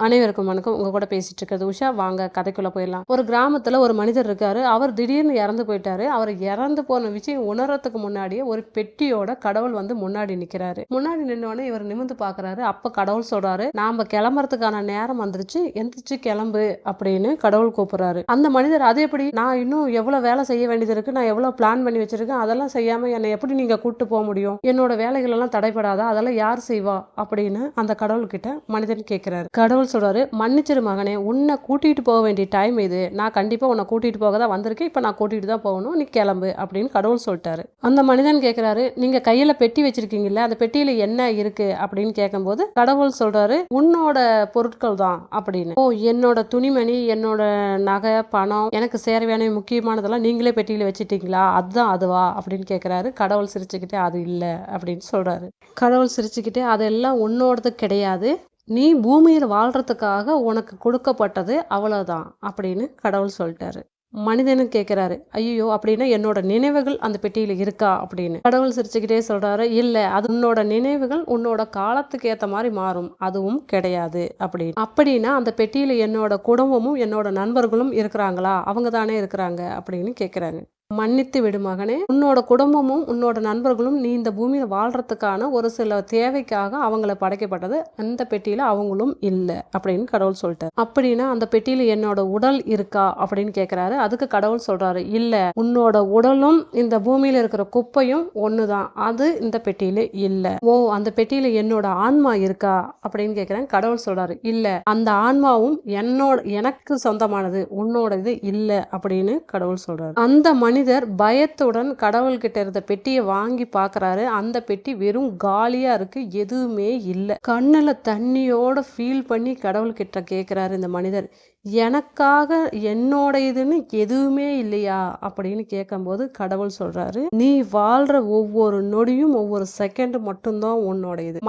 அனைவருக்கும் வணக்கம். உங்க கூட பேசிட்டு இருக்கிறது உஷா. வாங்க கதைக்குள்ள போயிடலாம். ஒரு கிராமத்துல ஒரு மனிதர் இருக்காரு. அவர் திடீர்னு இறந்து போயிட்டாரு. அவர் இறந்து போன விஷயம் உணர்றதுக்கு முன்னாடியே ஒரு பெட்டியோட கடவுள் வந்து முன்னாடி நிக்கிறாரு. முன்னாடி நின்னோடனே இவர் நிமிந்து பாக்குறாரு. அப்ப கடவுள் சொல்றாரு நாம கிளம்புறதுக்கான நேரம் வந்துருச்சு. எந்திரிச்சு கிளம்பு அப்படின்னு கடவுள் கூப்பிடுறாரு. அந்த மனிதர் அது எப்படி? நான் இன்னும் எவ்வளவு வேலை செய்ய வேண்டியது இருக்கு? நான் எவ்வளவு பிளான் பண்ணி வச்சிருக்கேன்? அதெல்லாம் செய்யாம என்னை எப்படி நீங்க கூட்டு போக முடியும்? என்னோட வேலைகள் எல்லாம் தடைபடாதா? அதெல்லாம் யார் செய்வா? அப்படின்னு அந்த கடவுள் கிட்ட மனிதன் கேட்கிறாரு கடவுள் சொல்றாரு மன்னிச்சிரு மகனே உன்னை கூட்டிகிட்டு போக வேண்டிய டைம் இது. நான் கண்டிப்பாக உன்னை கூட்டிட்டு போக தான் வந்திருக்கேன். இப்போ நான் கூட்டிகிட்டு தான் போகணும். நீ கிளம்பு அப்படின்னு கடவுள் சொல்லிட்டாரு. அந்த மனிதன் கேட்குறாரு நீங்க கையில் பெட்டி வச்சுருக்கீங்கல்ல அந்த பெட்டியில என்ன இருக்கு? அப்படின்னு கேட்கும்போது கடவுள் சொல்றாரு உன்னோட பொருட்கள் தான் அப்படின்னு. ஓ என்னோட துணிமணி என்னோட நகை பணம் எனக்கு சேரவையான முக்கியமானதெல்லாம் நீங்களே பெட்டியில் வச்சுட்டீங்களா? அதுதான் அதுவா? அப்படின்னு கேட்குறாரு கடவுள் சிரிச்சுக்கிட்டே அது இல்லை அப்படின்னு சொல்கிறாரு கடவுள் சிரிச்சுக்கிட்டே அதெல்லாம் உன்னோடது கிடையாது. நீ பூமியில் வாழ்கிறதுக்காக உனக்கு கொடுக்கப்பட்டது அவ்வளோதான் அப்படின்னு கடவுள் சொல்லிட்டாரு. மனிதனும் கேட்குறாரு ஐயோ அப்படின்னா என்னோட நினைவுகள் அந்த பெட்டியில் இருக்கா? அப்படின்னு. கடவுள் சிரிச்சுக்கிட்டே சொல்கிறாரு இல்லை அது உன்னோட நினைவுகள் உன்னோட காலத்துக்கு ஏற்ற மாதிரி மாறும் அதுவும் கிடையாது அப்படின்னு. அப்படின்னா அந்த பெட்டியில் என்னோட குடும்பமும் என்னோட நண்பர்களும் இருக்கிறாங்களா? அவங்க தானே இருக்கிறாங்க அப்படின்னு கேட்குறாங்க மன்னித்து விடு மகனே. உன்னோட குடும்பமும் உன்னோட நண்பர்களும் நீ இந்த பூமியில வாழ்றதுக்கான ஒரு சில தேவைக்காக அவங்கள படைக்கப்பட்டது. அந்த பெட்டியில அவங்களும் இல்லை அப்படின்னு கடவுள் சொல்லிட்டார். அப்படின்னா அந்த பெட்டியில என்னோட உடல் இருக்கா அப்படின்னு கேட்குறாரு அதுக்கு கடவுள் சொல்றாரு இல்ல உன்னோட உடலும் இந்த பூமியில இருக்கிற குப்பையும் ஒண்ணுதான். அது இந்த பெட்டியில இல்ல. ஓ அந்த பெட்டியில என்னோட ஆன்மா இருக்கா? அப்படின்னு கேட்குறேன் கடவுள் சொல்றாரு இல்ல அந்த ஆன்மாவும் என்னோட எனக்கு சொந்தமானது. உன்னோட இது இல்ல அப்படின்னு கடவுள் சொல்றாரு. அந்த மனிதர் பயத்துடன் கடவுள்கிட்ட இருந்த பெட்டியை வாங்கி பார்க்குறாரு அந்த பெட்டி வெறும் காலியாக இருக்குது எதுவுமே இல்லை. கண்ணில் தண்ணியோட ஃபீல் பண்ணி கடவுள்கிட்ட கேட்குறாரு இந்த மனிதர். எனக்காக என்னோட இதுன்னு எதுவுமே இல்லையா? அப்படின்னு கேட்கும்போது கடவுள் சொல்கிறாரு நீ வாழ்கிற ஒவ்வொரு நொடியும் ஒவ்வொரு செகண்ட் மட்டும்தான் உன்னோட இது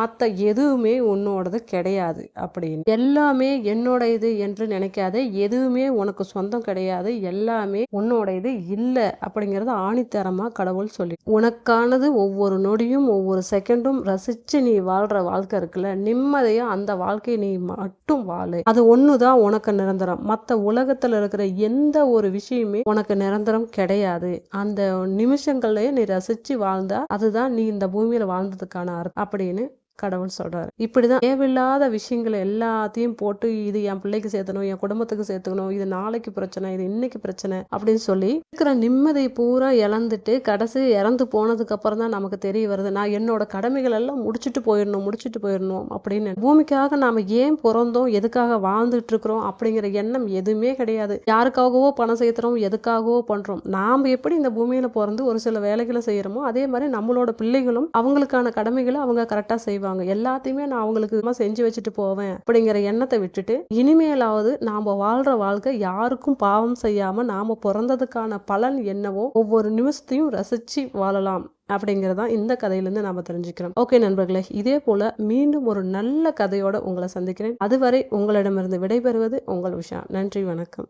எதுவுமே உன்னோடது கிடையாது அப்படின்னு. எல்லாமே என்னோட இது என்று நினைக்காத எதுவுமே உனக்கு சொந்தம் கிடையாது. எல்லாமே உன்னோட இது இல்லை அப்படிங்கிறத ஆணித்தரமாக கடவுள் சொல்லி உனக்கானது ஒவ்வொரு நொடியும் ஒவ்வொரு செகண்டும் ரசித்து நீ வாழ்கிற வாழ்க்கை இருக்குல்ல. நிம்மதியாக அந்த வாழ்க்கையை நீ மட்டும் வாழு. அது ஒன்று தான் உனக்கு நிரந்தரம். மற்ற உலகத்தில் இருக்கிற எந்த ஒரு விஷயமே உனக்கு நிரந்தரம் கிடையாது. அந்த நிமிஷங்கள்லயே நீ ரசித்து வாழ்ந்தா அதுதான் நீ இந்த பூமியில் வாழ்ந்ததுக்கான அர்த்தம் அப்படின்னு கடவுள் சொல்றாரு. இப்படிதான் தேவையில்லாத விஷயங்களை எல்லாத்தையும் போட்டு இது என் பிள்ளைக்கு சேர்த்தணும் என் குடும்பத்துக்கு சேர்த்துக்கணும் இது நாளைக்கு பிரச்சனை இது இன்னைக்கு பிரச்சனை அப்படின்னு சொல்லி இருக்கிற நிம்மதியை பூரா இழந்துட்டு கடைசி இறந்து போனதுக்கு அப்புறம் தான் நமக்கு தெரிய வருது நான் என்னோட கடமைகள் எல்லாம் முடிச்சுட்டு போயிடணும் முடிச்சுட்டு போயிடணும் அப்படின்னு. பூமிக்காக நாம ஏன் பிறந்தோம் எதுக்காக வாழ்ந்துட்டு இருக்கிறோம் அப்படிங்கிற எண்ணம் எதுவுமே கிடையாது. யாருக்காகவோ பணம் சேர்த்துறோம் எதுக்காகவோ பண்றோம். நாம எப்படி இந்த பூமியில பிறந்து ஒரு சில வேலைகளை செய்யறோமோ அதே மாதிரி நம்மளோட பிள்ளைகளும் அவங்களுக்கான கடமைகளை அவங்க கரெக்டா செய்வாங்க. எல்லாத்தையுமே நான் அவங்களுக்கு செஞ்சு வச்சுட்டு போவேன் அப்படிங்கிற எண்ணத்தை விட்டுட்டு இனிமேலாவது நாம வாழ்ற வாழ்க்கை யாருக்கும் பாவம் செய்யாம நாம பிறந்ததுக்கான பலன் என்னவோ ஒவ்வொரு நிமிஷத்தையும் ரசிச்சு வாழலாம் அப்படிங்கிறதான் இந்த கதையிலேருந்து நாம தெரிஞ்சுக்கிறோம். ஓகே நண்பர்களே இதே போல மீண்டும் ஒரு நல்ல கதையோட உங்களை சந்திக்கிறேன். அதுவரை உங்களிடமிருந்து விடைபெறுவது உங்கள் உஷா. நன்றி வணக்கம்.